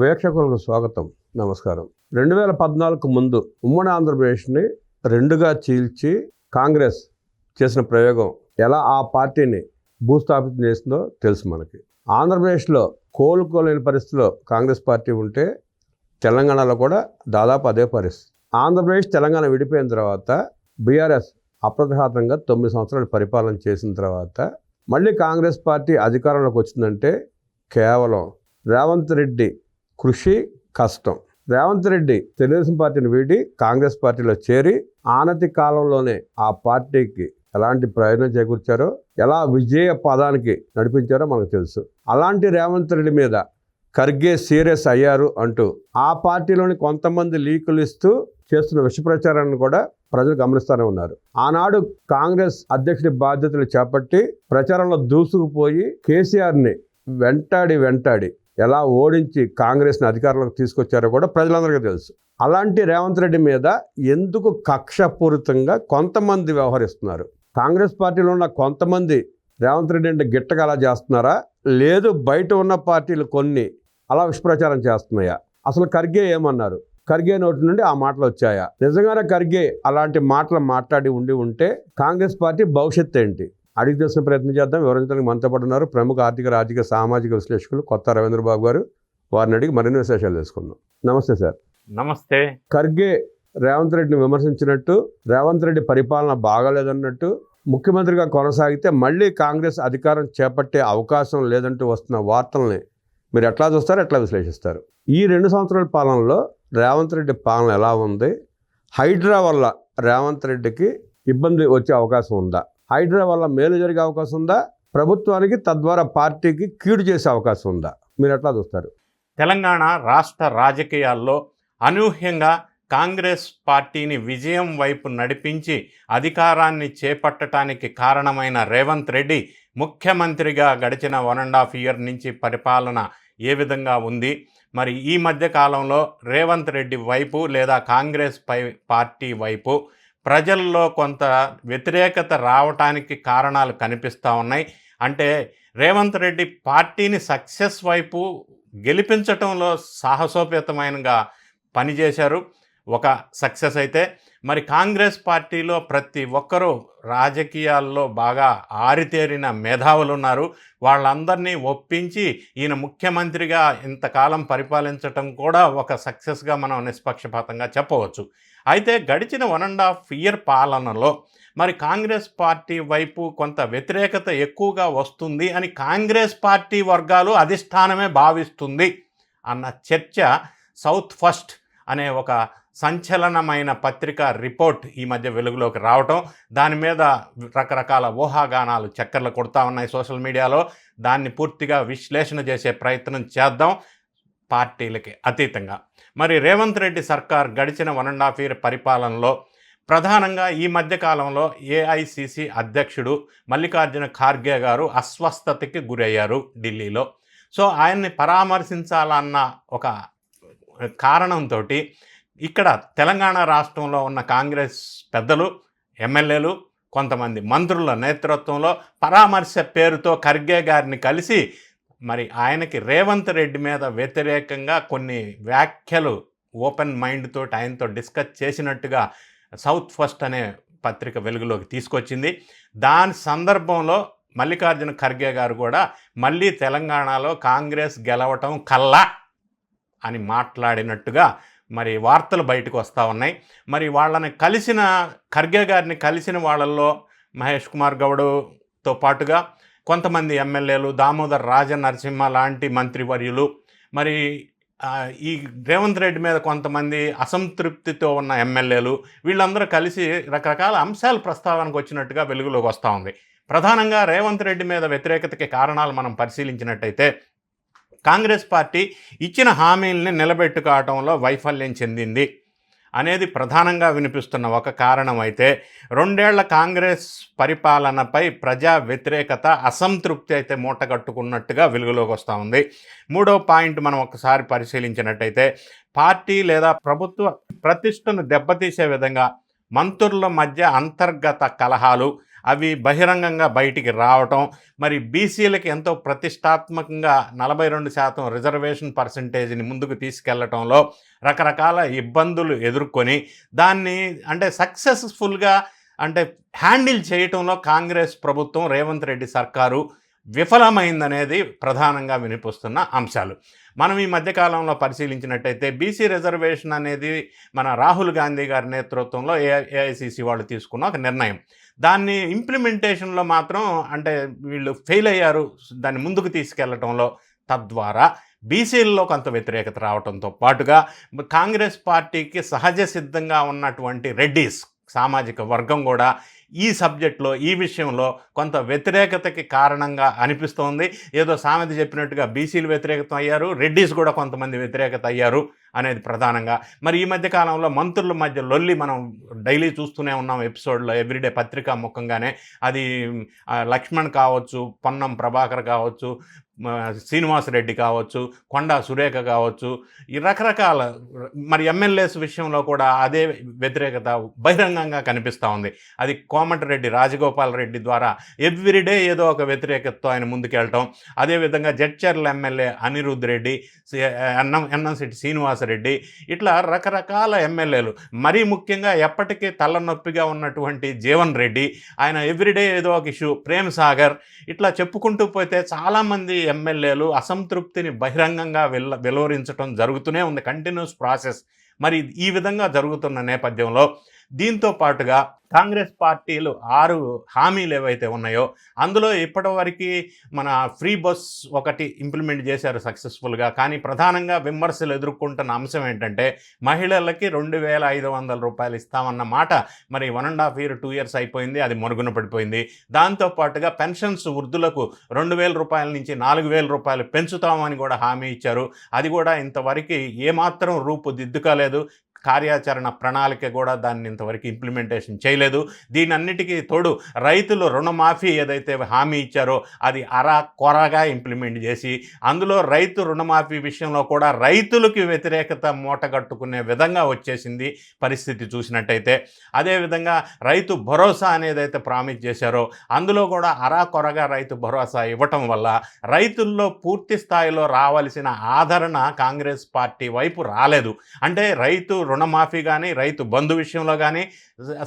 వీక్షకులకు స్వాగతం. నమస్కారం. రెండు వేల పద్నాలుగు ముందు ఉమ్మడి ఆంధ్రప్రదేశ్ని రెండుగా చీల్చి కాంగ్రెస్ చేసిన ప్రయోగం ఎలా ఆ పార్టీని భూస్థాపితం చేసిందో తెలుసు మనకి. ఆంధ్రప్రదేశ్లో కోలుకోలేని పరిస్థితిలో కాంగ్రెస్ పార్టీ ఉంటే తెలంగాణలో కూడా దాదాపు అదే పరిస్థితి. ఆంధ్రప్రదేశ్ తెలంగాణ విడిపోయిన తర్వాత బీఆర్ఎస్ అప్రతిఘాతంగా తొమ్మిది సంవత్సరాలు పరిపాలన చేసిన తర్వాత మళ్ళీ కాంగ్రెస్ పార్టీ అధికారంలోకి వచ్చిందంటే కేవలం రేవంత్ రెడ్డి కృషి కష్టం. రేవంత్ రెడ్డి తెలుగుదేశం పార్టీని వీడి కాంగ్రెస్ పార్టీలో చేరి ఆనతి కాలంలోనే ఆ పార్టీకి ఎలాంటి ప్రయోజనం చేకూర్చారో ఎలా విజయ పదానికి నడిపించారో మనకు తెలుసు. అలాంటి రేవంత్ రెడ్డి మీద ఖర్గే సీరియస్ అయ్యారు అంటూ ఆ పార్టీలోని కొంతమంది లీకులు ఇస్తూ చేస్తున్న విష ప్రచారాన్ని కూడా ప్రజలు గమనిస్తూనే ఉన్నారు. ఆనాడు కాంగ్రెస్ అధ్యక్షుడి బాధ్యతలు చేపట్టి ప్రచారంలో దూసుకుపోయి కేసీఆర్ని వెంటాడి వెంటాడి ఎలా ఓడించి కాంగ్రెస్ని అధికారంలోకి తీసుకొచ్చారో కూడా ప్రజలందరికీ తెలుసు. అలాంటి రేవంత్ రెడ్డి మీద ఎందుకు కక్షపూరితంగా కొంతమంది వ్యవహరిస్తున్నారు? కాంగ్రెస్ పార్టీలో ఉన్న కొంతమంది రేవంత్ రెడ్డి అంటే గిట్టగా అలా చేస్తున్నారా? లేదు బయట ఉన్న పార్టీలు కొన్ని అలా విష్ప్రచారం చేస్తున్నాయా? అసలు ఖర్గే ఏమన్నారు? ఖర్గే నోటి నుండి ఆ మాటలు వచ్చాయా? నిజంగానే ఖర్గే అలాంటి మాటలు మాట్లాడి ఉండి ఉంటే కాంగ్రెస్ పార్టీ భవిష్యత్తు ఏంటి? అడిగి తెలిసిన ప్రయత్నం చేద్దాం. వివరించడానికి మనతో పాటు ఉన్నారు ప్రముఖ ఆర్థిక రాజకీయ సామాజిక విశ్లేషకులు కొత్త రవీంద్ర బాబు గారు. వారిని అడిగి మరిన్ని విశేషాలు తెలుసుకుందాం. నమస్తే సార్. నమస్తే. ఖర్గే రేవంత్ రెడ్డిని విమర్శించినట్టు రేవంత్ రెడ్డి పరిపాలన బాగాలేదన్నట్టు ముఖ్యమంత్రిగా కొనసాగితే మళ్ళీ కాంగ్రెస్ అధికారం చేపట్టే అవకాశం లేదంటూ వస్తున్న వార్తల్ని మీరు ఎట్లా చూస్తారు ఎట్లా విశ్లేషిస్తారు? ఈ రెండు సంవత్సరాల పాలనలో రేవంత్ రెడ్డి పాలన ఎలా ఉంది? హైడ్రా వల్ల రేవంత్ రెడ్డికి ఇబ్బంది వచ్చే అవకాశం ఉందా? హైడ్రా వల్ల మేలు జరిగే అవకాశం ఉందా? ప్రభుత్వానికి తద్వారా పార్టీకి కీడు చేసే అవకాశం ఉందా? మీరు ఎట్లా చూస్తారు? తెలంగాణ రాష్ట్ర రాజకీయాల్లో అనూహ్యంగా కాంగ్రెస్ పార్టీని విజయం వైపు నడిపించి అధికారాన్ని చేపట్టడానికి కారణమైన రేవంత్ రెడ్డి ముఖ్యమంత్రిగా గడిచిన వన్ అండ్ హాఫ్ ఇయర్ నుంచి పరిపాలన ఏ విధంగా ఉంది? మరి ఈ మధ్య కాలంలో రేవంత్ రెడ్డి వైపు లేదా కాంగ్రెస్ పై పార్టీ వైపు ప్రజల్లో కొంత వ్యతిరేకత రావటానికి కారణాలు కనిపిస్తూ ఉన్నాయి. అంటే రేవంత్ రెడ్డి పార్టీని సక్సెస్ వైపు గెలిపించటంలో సాహసోపేతమైనగా పనిచేశారు. ఒక సక్సెస్ అయితే. మరి కాంగ్రెస్ పార్టీలో ప్రతి ఒక్కరూ రాజకీయాల్లో బాగా ఆరితేరిన మేధావులు ఉన్నారు వాళ్ళందరినీ ఒప్పించి ఈయన ముఖ్యమంత్రిగా ఇంతకాలం పరిపాలించటం కూడా ఒక సక్సెస్గా మనం నిష్పక్షపాతంగా చెప్పవచ్చు. అయితే గడిచిన వన్ అండ్ హాఫ్ ఇయర్ పాలనలో మరి కాంగ్రెస్ పార్టీ వైపు కొంత వ్యతిరేకత ఎక్కువగా వస్తుంది అని కాంగ్రెస్ పార్టీ వర్గాలు అధిష్టానమే భావిస్తుంది అన్న చర్చ సౌత్ ఫస్ట్ అనే ఒక సంచలనమైన పత్రిక రిపోర్ట్ ఈ మధ్య వెలుగులోకి రావటం. దాని మీద రకరకాల ఊహాగానాలు చక్కర్లు కొడతా ఉన్నాయి సోషల్ మీడియాలో. దాన్ని పూర్తిగా విశ్లేషణ చేసే ప్రయత్నం చేద్దాం. పార్టీలకి అతీతంగా. మరి రేవంత్ రెడ్డి సర్కార్ గడిచిన వన్ అండ్ హాఫ్ ఇయర్ పరిపాలనలో ప్రధానంగా ఈ మధ్యకాలంలో ఏఐసిసి అధ్యక్షుడు మల్లికార్జున ఖార్గే గారు అస్వస్థతకి గురయ్యారు ఢిల్లీలో. సో ఆయన్ని పరామర్శించాలన్న ఒక కారణంతో ఇక్కడ తెలంగాణ రాష్ట్రంలో ఉన్న కాంగ్రెస్ పెద్దలు ఎమ్మెల్యేలు కొంతమంది మంత్రుల నేతృత్వంలో పరామర్శ పేరుతో ఖర్గే గారిని కలిసి మరి ఆయనకి రేవంత్ రెడ్డి మీద వ్యతిరేకంగా కొన్ని వ్యాఖ్యలు ఓపెన్ మైండ్ తోటి ఆయనతో డిస్కస్ చేసినట్టుగా సౌత్ ఫస్ట్ అనే పత్రిక వెలుగులోకి తీసుకొచ్చింది. దాని సందర్భంలో మల్లికార్జున ఖర్గే గారు కూడా మళ్ళీ తెలంగాణలో కాంగ్రెస్ గెలవటం కల్లా అని మాట్లాడినట్టుగా మరి వార్తలు బయటకు వస్తూ ఉన్నాయి. మరి వాళ్ళని కలిసిన ఖర్గే గారిని కలిసిన వాళ్ళల్లో మహేష్ కుమార్ గౌడ్తో పాటుగా కొంతమంది ఎమ్మెల్యేలు దామోదర్ రాజ నరసింహ లాంటి మంత్రివర్యులు మరి ఈ రేవంత్ రెడ్డి మీద కొంతమంది అసంతృప్తితో ఉన్న ఎమ్మెల్యేలు వీళ్ళందరూ కలిసి రకరకాల అంశాలు ప్రస్తావనకు వచ్చినట్టుగా వెలుగులోకి వస్తూ ఉంది. ప్రధానంగా రేవంత్ రెడ్డి మీద వ్యతిరేకతకి కారణాలు మనం పరిశీలించినట్టయితే కాంగ్రెస్ పార్టీ ఇచ్చిన హామీల్ని నిలబెట్టుకోవటంలో వైఫల్యం చెందింది. అనేది ప్రధానంగా వినిపిస్తున్న ఒక కారణం అయితే రెండేళ్ళ కాంగ్రెస్ పరిపాలనపై ప్రజా వ్యతిరేకత అసంతృప్తి అయితే మూటగట్టుకున్నట్టుగా వెలుగులోకి వస్తూ ఉంది. మూడో పాయింట్ మనం ఒకసారి పరిశీలించినట్టయితే పార్టీ లేదా ప్రభుత్వ ప్రతిష్టను దెబ్బతీసే విధంగా మంత్రుల మధ్య అంతర్గత కలహాలు అవి బహిరంగంగా బయటికి రావటం మరి బీసీలకు ఎంతో ప్రతిష్టాత్మకంగా నలభై రెండు శాతం రిజర్వేషన్ పర్సంటేజ్ని ముందుకు తీసుకెళ్ళటంలో రకరకాల ఇబ్బందులు ఎదుర్కొని దాన్ని అంటే సక్సెస్ఫుల్గా అంటే హ్యాండిల్ చేయటంలో కాంగ్రెస్ ప్రభుత్వం రేవంత్ రెడ్డి సర్కారు విఫలమైందనేది ప్రధానంగా వినిపిస్తున్న అంశాలు. మనం ఈ మధ్యకాలంలో పరిశీలించినట్టయితే బీసీ రిజర్వేషన్ అనేది మన రాహుల్ గాంధీ గారి నేతృత్వంలో ఏ ఏఐసిసి వాళ్ళు తీసుకున్న ఒక నిర్ణయం. దాన్ని ఇంప్లిమెంటేషన్లో మాత్రం అంటే వీళ్ళు ఫెయిల్ అయ్యారు. దాన్ని ముందుకు తీసుకెళ్ళటంలో తద్వారా బీసీల్లో కొంత వ్యతిరేకత రావడంతో పాటుగా కాంగ్రెస్ పార్టీకి సహజ సిద్ధంగా ఉన్నటువంటి రెడ్డీస్ సామాజిక వర్గం కూడా ఈ సబ్జెక్ట్లో ఈ విషయంలో కొంత వ్యతిరేకతకి కారణంగా అనిపిస్తోంది. ఏదో సామెత చెప్పినట్టుగా బీసీలు వ్యతిరేకత అయ్యారు రెడ్డీస్ కూడా కొంతమంది వ్యతిరేకత అయ్యారు. అనేది ప్రధానంగా. మరి ఈ మధ్య కాలంలో మంత్రుల మధ్య లొల్లి మనం డైలీ చూస్తూనే ఉన్నాం ఎపిసోడ్లో ఎవ్రీడే పత్రికా ముఖంగానే. అది లక్ష్మణ్ కావచ్చు పొన్నం ప్రభాకర్ కావచ్చు శ్రీనివాస్ రెడ్డి కావచ్చు కొండా సురేఖ కావచ్చు ఈ రకరకాల మరి ఎమ్మెల్యేస్ విషయంలో కూడా అదే వ్యతిరేకత బహిరంగంగా కనిపిస్తూ ఉంది. అది కోమటిరెడ్డి రాజగోపాల్ రెడ్డి ద్వారా ఎవ్రీడే ఏదో ఒక వ్యతిరేకతతో ఆయన ముందుకెళ్ళటం. అదేవిధంగా జడ్చర్ల ఎమ్మెల్యే అనిరుద్ రెడ్డి సి- అన్నం ఎన్నంశెట్టి శ్రీనివాసరెడ్డి ఇట్లా రకరకాల ఎమ్మెల్యేలు. మరీ ముఖ్యంగా ఎప్పటికీ తలనొప్పిగా ఉన్నటువంటి జీవన్ రెడ్డి ఆయన ఎవ్రీడే ఏదో ఒక ఇష్యూ ప్రేమ్ సాగర్ ఇట్లా చెప్పుకుంటూ పోతే చాలామంది ఎమ్మెల్యేలు అసంతృప్తిని బహిరంగంగా వెల్ల వెలువరించడం జరుగుతూనే ఉంది. కంటిన్యూస్ ప్రాసెస్ మరి ఈ విధంగా జరుగుతున్న నేపథ్యంలో దీంతో పాటుగా కాంగ్రెస్ పార్టీలు ఆరు హామీలు ఏవైతే ఉన్నాయో అందులో ఇప్పటివరకు మన ఫ్రీ బస్ ఒకటి ఇంప్లిమెంట్ చేశారు సక్సెస్ఫుల్గా. కానీ ప్రధానంగా విమర్శలు ఎదుర్కొంటున్న అంశం ఏంటంటే మహిళలకి రెండు వేల ఐదు వందల రూపాయలు ఇస్తామన్న మాట మరి one and half year two years అయిపోయింది అది మరుగున పడిపోయింది. దాంతో పాటుగా పెన్షన్స్ వృద్ధులకు రెండు వేల రూపాయల నుంచి నాలుగు వేల రూపాయలు పెంచుతామని కూడా హామీ ఇచ్చారు. అది కూడా ఇంతవరకు ఏమాత్రం రూపుదిద్దుకోలేదు కార్యాచరణ ప్రణాళిక కూడా దాన్ని ఇంతవరకు ఇంప్లిమెంటేషన్ చేయలేదు. దీనన్నిటికీ తోడు రైతులు రుణమాఫీ ఏదైతే హామీ ఇచ్చారో అది అరా కొరగా ఇంప్లిమెంట్ చేసి అందులో రైతు రుణమాఫీ విషయంలో కూడా రైతులకి వ్యతిరేకత మూటగట్టుకునే విధంగా వచ్చేసింది పరిస్థితి చూసినట్టయితే. అదేవిధంగా రైతు భరోసా అనేది అయితే ప్రామిస్ చేశారో అందులో కూడా అరా కొరగా రైతు భరోసా ఇవ్వటం వల్ల రైతుల్లో పూర్తి స్థాయిలో రావాల్సిన ఆదరణ కాంగ్రెస్ పార్టీ వైపు రాలేదు. అంటే రైతు రుణమాఫీ కానీ రైతు బంధు విషయంలో కానీ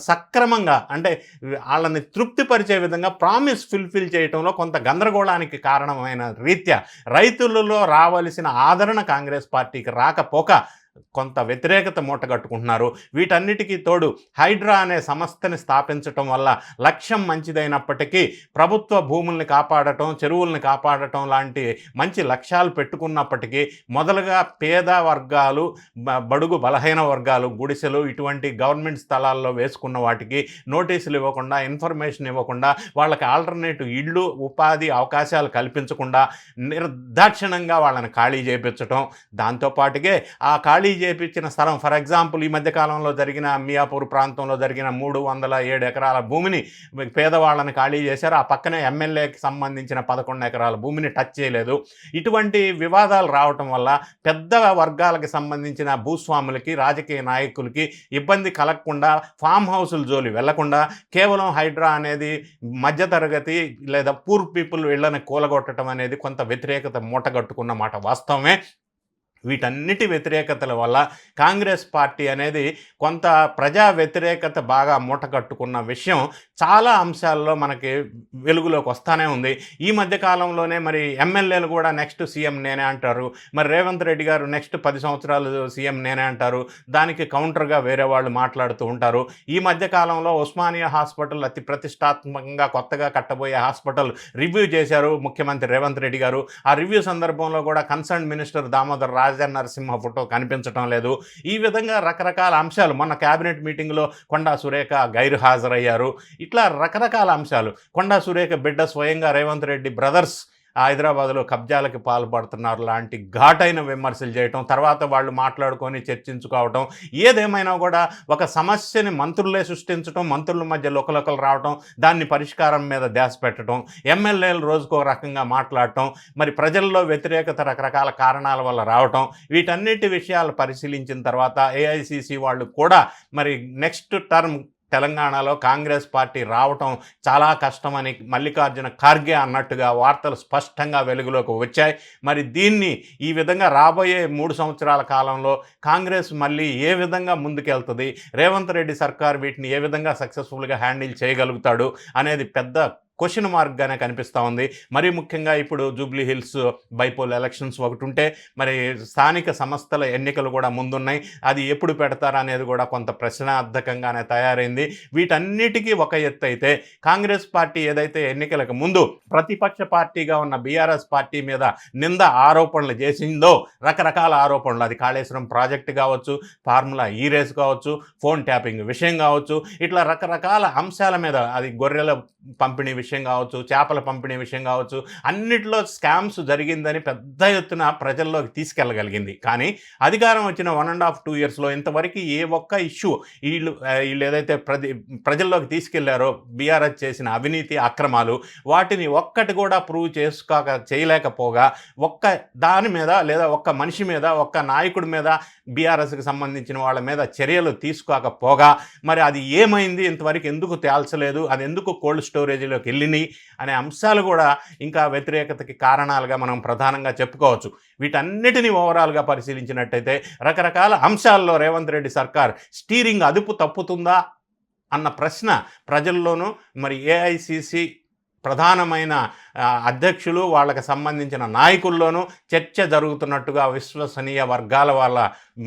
సక్రమంగా అంటే వాళ్ళని తృప్తిపరిచే విధంగా ప్రామిస్ ఫుల్ఫిల్ చేయటంలో కొంత గందరగోళానికి కారణమైన రీత్యా రైతులలో రావలసిన ఆదరణ కాంగ్రెస్ పార్టీకి రాకపోక కొంత వ్యతిరేకత మూటగట్టుకుంటున్నారు వీటన్నిటికీ తోడు హైడ్రా అనే సంస్థని స్థాపించటం వల్ల లక్ష్యం మంచిదైనప్పటికీ ప్రభుత్వ భూముల్ని కాపాడటం చెరువుల్ని కాపాడటం లాంటి మంచి లక్ష్యాలు పెట్టుకున్నప్పటికీ మొదలుగా పేద వర్గాలు బడుగు బలహీన వర్గాలు గుడిసెలు ఇటువంటి గవర్నమెంట్ స్థలాల్లో వేసుకున్న వాటికి నోటీసులు ఇవ్వకుండా ఇన్ఫర్మేషన్ ఇవ్వకుండా వాళ్ళకి ఆల్టర్నేటివ్ ఇళ్ళు ఉపాధి అవకాశాలు కల్పించకుండా నిర్దాక్షిణంగా వాళ్ళని ఖాళీ చేయించటం దాంతోపాటుగా ఆ ఖాళీ చేయించిన స్థలం. ఫర్ ఎగ్జాంపుల్ ఈ మధ్యకాలంలో జరిగిన మియాపూర్ ప్రాంతంలో జరిగిన మూడు వందల ఏడు ఎకరాల భూమిని పేదవాళ్ళని ఖాళీ చేశారు. ఆ పక్కనే ఎమ్మెల్యేకి సంబంధించిన పదకొండు ఎకరాల భూమిని టచ్ చేయలేదు. ఇటువంటి వివాదాలు రావటం వల్ల పెద్ద వర్గాలకు సంబంధించిన భూస్వాములకి రాజకీయ నాయకులకి ఇబ్బంది కలగకుండా ఫామ్ హౌసుల జోలి వెళ్ళకుండా కేవలం హైడ్రా అనేది మధ్యతరగతి లేదా పూర్ పీపుల్ వీళ్ళని కూలగొట్టడం అనేది కొంత వ్యతిరేకత మూటగట్టుకున్న మాట వాస్తవమే. వీటన్నిటి వ్యతిరేకతల వల్ల కాంగ్రెస్ పార్టీ అనేది కొంత ప్రజా వ్యతిరేకత బాగా మూటకట్టుకున్న విషయం చాలా అంశాల్లో మనకి వెలుగులోకి వస్తానే ఉంది. ఈ మధ్య కాలంలోనే మరి ఎమ్మెల్యేలు కూడా నెక్స్ట్ సీఎం నేనే అంటారు. మరి రేవంత్ రెడ్డి గారు నెక్స్ట్ పది సంవత్సరాలు సీఎం నేనే అంటారు. దానికి కౌంటర్గా వేరే వాళ్ళు మాట్లాడుతూ ఉంటారు. ఈ మధ్య కాలంలో ఉస్మానియా హాస్పిటల్ అతి ప్రతిష్టాత్మకంగా కొత్తగా కట్టబోయే హాస్పిటల్ రివ్యూ చేశారు ముఖ్యమంత్రి రేవంత్ రెడ్డి గారు. ఆ రివ్యూ సందర్భంలో కూడా concern minister Damodar Rajan Narasimha photo కనిపించడం లేదు. ఈ విధంగా రకరకాల అంశాలు మొన్న కేబినెట్ మీటింగ్లో కొండా సురేఖ గైరు హాజరయ్యారు. ఇట్లా రకరకాల అంశాలు. కొండా సురేఖ బిడ్డ స్వయంగా రేవంత్ రెడ్డి బ్రదర్స్ హైదరాబాద్లో కబ్జాలకి పాల్పడుతున్నారు. లాంటి ఘాటైన విమర్శలు చేయటం తర్వాత వాళ్ళు మాట్లాడుకొని చర్చించుకోవటం ఏదేమైనా కూడా ఒక సమస్యని మంత్రులే సృష్టించడం మంత్రుల మధ్య లోకలోకలు రావటం దాన్ని పరిష్కారం మీద ధ్యాస పెట్టడం ఎమ్మెల్యేలు రోజుకో రకంగా మాట్లాడటం మరి ప్రజల్లో వ్యతిరేకత రకరకాల కారణాల వల్ల రావటం వీటన్నిటి విషయాలు పరిశీలించిన తర్వాత ఏఐసిసి వాళ్ళు కూడా మరి నెక్స్ట్ టర్మ్ తెలంగాణలో కాంగ్రెస్ పార్టీ రావటం చాలా కష్టమని మల్లికార్జున ఖార్గే అన్నట్టుగా వార్తలు స్పష్టంగా వెలుగులోకి వచ్చాయి. మరి దీన్ని ఈ విధంగా రాబోయే మూడు సంవత్సరాల కాలంలో కాంగ్రెస్ మళ్ళీ ఏ విధంగా ముందుకెళ్తుంది? రేవంత్ రెడ్డి సర్కార్ వీటిని ఏ విధంగా సక్సెస్ఫుల్గా హ్యాండిల్ చేయగలుగుతాడు? అనేది పెద్ద క్వశ్చన్ మార్క్గానే కనిపిస్తూ ఉంది. మరీ ముఖ్యంగా ఇప్పుడు జూబ్లీ హిల్స్ బైపోల్ ఎలక్షన్స్ ఒకటి ఉంటే మరి స్థానిక సంస్థల ఎన్నికలు కూడా ముందున్నాయి. అది ఎప్పుడు పెడతారా అనేది కూడా కొంత ప్రశ్నార్థకంగానే తయారైంది. వీటన్నిటికీ ఒక ఎత్తు అయితే కాంగ్రెస్ పార్టీ ఏదైతే ఎన్నికలకు ముందు ప్రతిపక్ష పార్టీగా ఉన్న బీఆర్ఎస్ పార్టీ మీద నింద ఆరోపణలు చేసిందో రకరకాల ఆరోపణలు. అది కాళేశ్వరం ప్రాజెక్టు కావచ్చు ఫార్ములా ఈ రేస్ కావచ్చు ఫోన్ ట్యాపింగ్ విషయం కావచ్చు ఇట్లా రకరకాల అంశాల మీద అది గొర్రెల పంపిణీ విషయం విషయం కావచ్చు చేపల పంపిణీ విషయం కావచ్చు అన్నిటిలో స్కామ్స్ జరిగిందని పెద్ద ఎత్తున ప్రజల్లోకి తీసుకెళ్ళగలిగింది. కానీ అధికారం వచ్చిన వన్ అండ్ హాఫ్ టూ ఇయర్స్లో ఇంతవరకు ఏ ఒక్క ఇష్యూ వీళ్ళు వీళ్ళు ఏదైతే ప్రతి ప్రజల్లోకి తీసుకెళ్ళారో బీఆర్ఎస్ చేసిన అవినీతి అక్రమాలు వాటిని ఒక్కటి కూడా ప్రూవ్ చేసుకోక చేయలేకపోగా ఒక్క దాని మీద లేదా ఒక్క మనిషి మీద ఒక్క నాయకుడి మీద బీఆర్ఎస్కి సంబంధించిన వాళ్ళ మీద చర్యలు తీసుకోకపోగా మరి అది ఏమైంది? ఇంతవరకు ఎందుకు తేల్చలేదు? అది ఎందుకు కోల్డ్ స్టోరేజీలోకి వెళ్ళినాయి అనే అంశాలు కూడా ఇంకా వ్యతిరేకతకి కారణాలుగా మనం ప్రధానంగా చెప్పుకోవచ్చు. వీటన్నిటిని ఓవరాల్గా పరిశీలించినట్టయితే రకరకాల అంశాల్లో రేవంత్ రెడ్డి సర్కార్ స్టీరింగ్ అదుపు తప్పుతుందా అన్న ప్రశ్న ప్రజల్లోనూ మరి ఏఐసిసి ప్రధానమైన అధ్యక్షులు వాళ్ళకి సంబంధించిన నాయకుల్లోనూ చర్చ జరుగుతున్నట్టుగా విశ్వసనీయ వర్గాల వాళ్ళ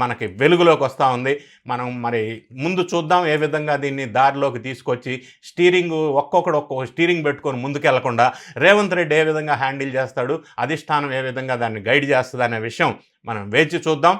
మనకి వెలుగులోకి వస్తూ ఉంది. మనం మరి ముందు చూద్దాం ఏ విధంగా దీన్ని దారిలోకి తీసుకొచ్చి స్టీరింగ్ ఒక్కొక్కడు ఒక్కొక్క స్టీరింగ్ పెట్టుకొని ముందుకెళ్ళకుండా రేవంత్ రెడ్డి ఏ విధంగా హ్యాండిల్ చేస్తాడు అధిష్టానం ఏ విధంగా దాన్ని గైడ్ చేస్తుంది అనే విషయం మనం వేచి చూద్దాం.